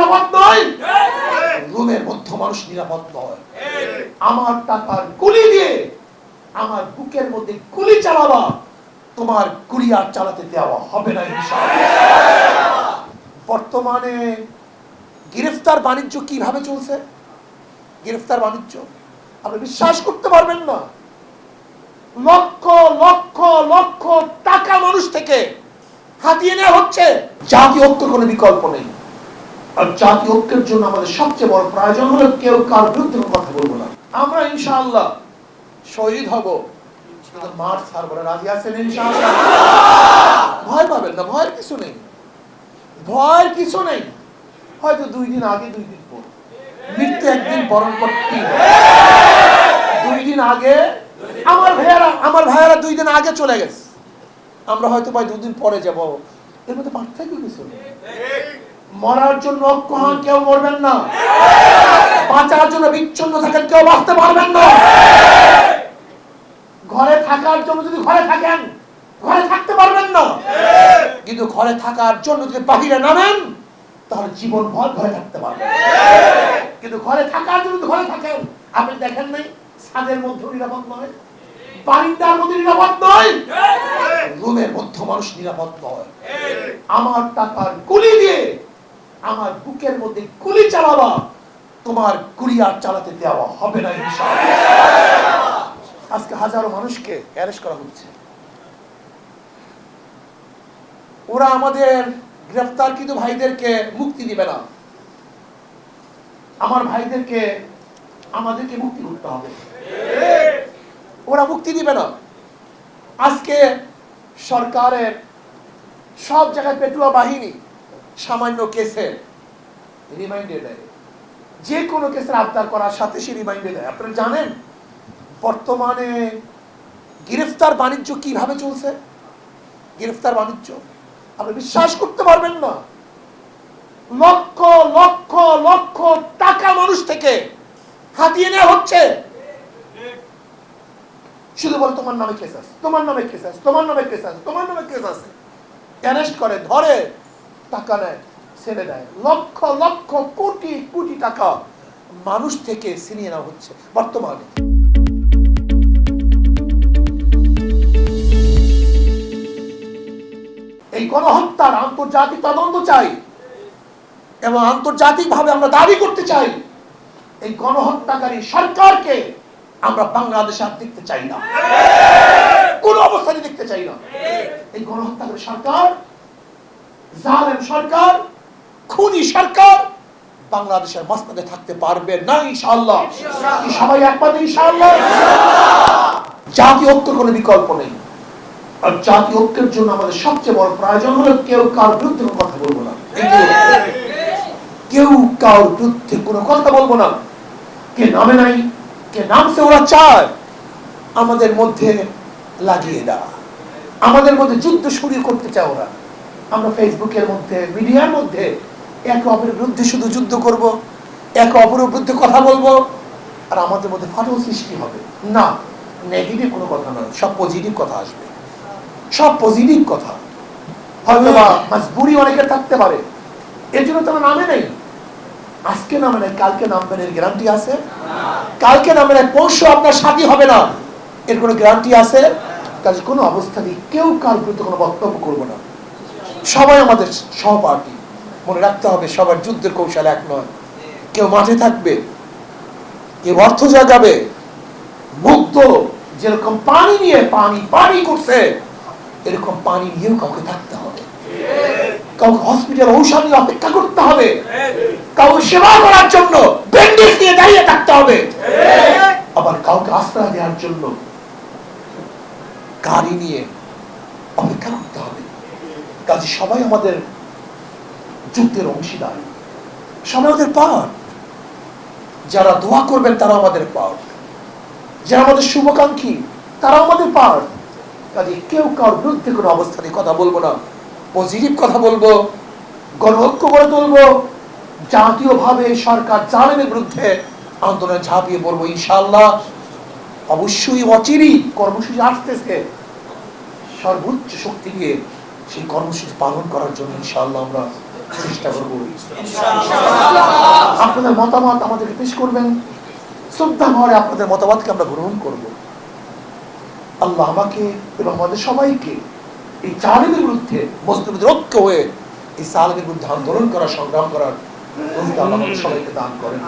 নিরাপদ নয়। রুমের মধ্যে মানুষ নিরাপদ নয়। আমার টাকার গুলি দিয়ে আমার বুকের মধ্যে গুলি চালাবা তোমার গুলি আর চালাতে দেওয়া হবে না বর্তমানে গ্রেফতার বাণিজ্য কীভাবে চলছে? গ্রেফতার বাণিজ্য আপনি বিশ্বাস করতে পারবেন না। লক্ষ লক্ষ লক্ষ টাকা মানুষ থেকে হাতিয়ে নেওয়া হচ্ছে। জাতীয় ঐক্য কোনো বিকল্প নেই। আর জাতীয় ঐক্যের জন্য আমাদের সবচেয়ে বড় প্রয়োজন হলো কেউ কার বিরুদ্ধে কথা বলব না। আমরা ইনশাআল্লাহ শহীদ হব। মাঠ ছাড়বো রাজি আছেন ইনশাআল্লাহ? ভয় পাবেন না, ভয়ের কিছু নেই। ভয়ের কিছু নেই। হয়তো দুই দিন আগে, দুই দিন পর। মৃত্যু একদিন বরণ করতে। দুই দিন আগে, আমার ভাইয়ারা আমার ভাইয়ারা দুই দিন আগে চলে গেছে। আমরা হয়তো ভাই দুদিন পরে যাব। এর মধ্যে পার্থক্য কিছু নেই। মরার জন্য অক্ষহান কেউ মরবেন না। বাঁচার জন্য বিচ্ছন্ন থাকেন কেউ বাঁচতে পারবেন না। ঘরে থাকার জন্য যদি ঘরে থাকেন, ঘরে থাকতে পারবেন না। কিন্তু ঘরে থাকার জন্য যদি বাহিরে নামেন, তাহলে জীবন ভর ঘরে থাকতে পারবেন কিন্তু ঘরে থাকার জন্য ঘরে থাকেন, আপনি দেখেন নাই, ছাদের মধ্যে নিরাপদ নয়, বারিন্দার মধ্যে নিরাপদ নয়, রুমের মধ্যে মানুষ নিরাপদ নয়। আমার টাকার গুলি দিয়ে আমার বুকের মধ্যে গুলি চালাবা, তোমার আর চালাতে দেওয়া হবে না আজকে হাজারো মানুষকে অ্যারেস্ট করা হচ্ছে। ওরা আমাদের গ্রেফতারকৃত ভাইদেরকে মুক্তি দিবে না। আমার ভাইদেরকে, আমাদেরকে মুক্তি করতে হবে। ওরা মুক্তি দিবে না। আজকে সরকারের সব জায়গায় পেটুয়া বাহিনী সামান্য কেসে রিমাইন্ডে দেয়। যে কোনো কেসের আবদার করার সাথে সে রিমাইন্ডে দেয়। আপনারা জানেন, বর্তমানে গ্রেফতার বাণিজ্য কীভাবে চলছে? গ্রেফতার বাণিজ্য। আপনি বিশ্বাস করতে পারবেন না। লক্ষ লক্ষ লক্ষ টাকা মানুষ থেকে হাতিয়ে নেওয়া হচ্ছে। শুধু বল, তোমার নামে কেস আছে, তোমার নামে কেস আছে, তোমার নামে কেস আছে, তোমার নামে কেস আছে। অ্যারেস্ট করে, ধরে। টাকা নেয়, ছেড়ে দেয়। লক্ষ লক্ষ কোটি কোটি টাকা মানুষ থেকে ছিনিয়ে নেওয়া হচ্ছে বর্তমানে। এই গণহত্যার আন্তর্জাতিক তদন্ত চাই এবং আন্তর্জাতিকভাবে আমরা দাবি করতে চাই, এই গণহত্যাকারী সরকারকে আমরা বাংলাদেশে আর দেখতে চাই না। কোন অবস্থায় দেখতে চাই না। এই গণহত্যাকারী সরকার জালেম সরকার খুনি সরকার বাংলাদেশের মাস্তানে থাকতে পারবে না ইনশাআল্লাহ। কি সবাই একমত ইনশাআল্লাহ? জাতীয় ঐক্যের কোনো বিকল্প নেই। আর জাতীয় ঐক্যের জন্য আমাদের সবচেয়ে বড় প্রয়োজন হলো কেউ কার বিরুদ্ধে কোনো কথা বলব না। কেউ কার বিরুদ্ধে কোনো কথা বলব না। কে নামে নাই কে নামছে ওরা চায়। আমাদের মধ্যে লাগিয়ে দেওয়া আমাদের মধ্যে যুদ্ধ শুরু করতে চায় ওরা। আমরা ফেসবুকের মধ্যে, মিডিয়ার মধ্যে একে অপরের বিরুদ্ধে শুধু যুদ্ধ করব, একে অপরের বিরুদ্ধে কথা বলব, আর আমাদের মধ্যে ফাটল সৃষ্টি হবে। না নেগেটিভ কোনো কথা নয়, সব পজিটিভ কথা আসবে। সব পজিটিভ কথা। হয়তো বা মাজবুরি অনেকের থাকতে পারে। এর জন্য তোমার নামে নেই। আজকে নামে নাই, কালকে নামবেন এর গ্যারান্টি আছে? কালকে নামে নাই, পরশু আপনার সাথী হবে না। এর কোনো গ্যারান্টি আছে? কাজে কোনো অবস্থাতেই কেউ কাল বিরুদ্ধে কোনো বক্তব্য করব না। সবাই আমাদের সহপাঠী মনে রাখতে হবে, সবার যুদ্ধের কৌশল এক নয়। কেউ মাঠে থাকবে, কেউ অর্থ জাগাবে মুগ্ধ যেরকম পানি নিয়ে পানি পানি করছে, এরকম পানি নিয়েও কাউকে থাকতে হবে। কাউকে হসপিটাল ঔষধ নিয়ে অপেক্ষা করতে হবে। কাউকে সেবা করার জন্য ব্যান্ডেজ দিয়ে দাঁড়িয়ে থাকতে হবে। আবার কাউকে আশ্রয় দেওয়ার জন্য গাড়ি নিয়ে অপেক্ষা করতে কাজে সবাই আমাদের যুদ্ধের অংশীদার। সবাই আমাদের পাওয়ার। যারা দোয়া করবেন তারা আমাদের পাওয়ার। যারা আমাদের শুভাকাঙ্ক্ষী তারা আমাদের পাওয়ার। কাজে কেউ কার বিরুদ্ধে কোনো অবস্থানে কথা বলব না। পজিটিভ কথা বলব, গণঐক্য করে তুলবো, জাতীয়ভাবে সরকার জালেমের বিরুদ্ধে আন্দোলনে ঝাঁপিয়ে পড়ব ইনশাল্লাহ অবশ্যই অচিরই কর্মসূচি আসতেছে। সর্বোচ্চ শক্তি দিয়ে সেই কর্মসূচি পালন করার জন্য ইনশাআল্লাহ আমরা চেষ্টা করব। আপনাদের মতামত আমাদেরকে পেশ করবেন। শ্রদ্ধা ভরে আপনাদের মতামতকে আমরা গ্রহণ করব। আল্লাহ আমাকে এবং আমাদের সবাইকে এই চালিমের বিরুদ্ধে মুসলিমদের ঐক্য হয়ে এই সালেমের বিরুদ্ধে আন্দোলন করা সংগ্রাম করার সবাইকে দান করেন।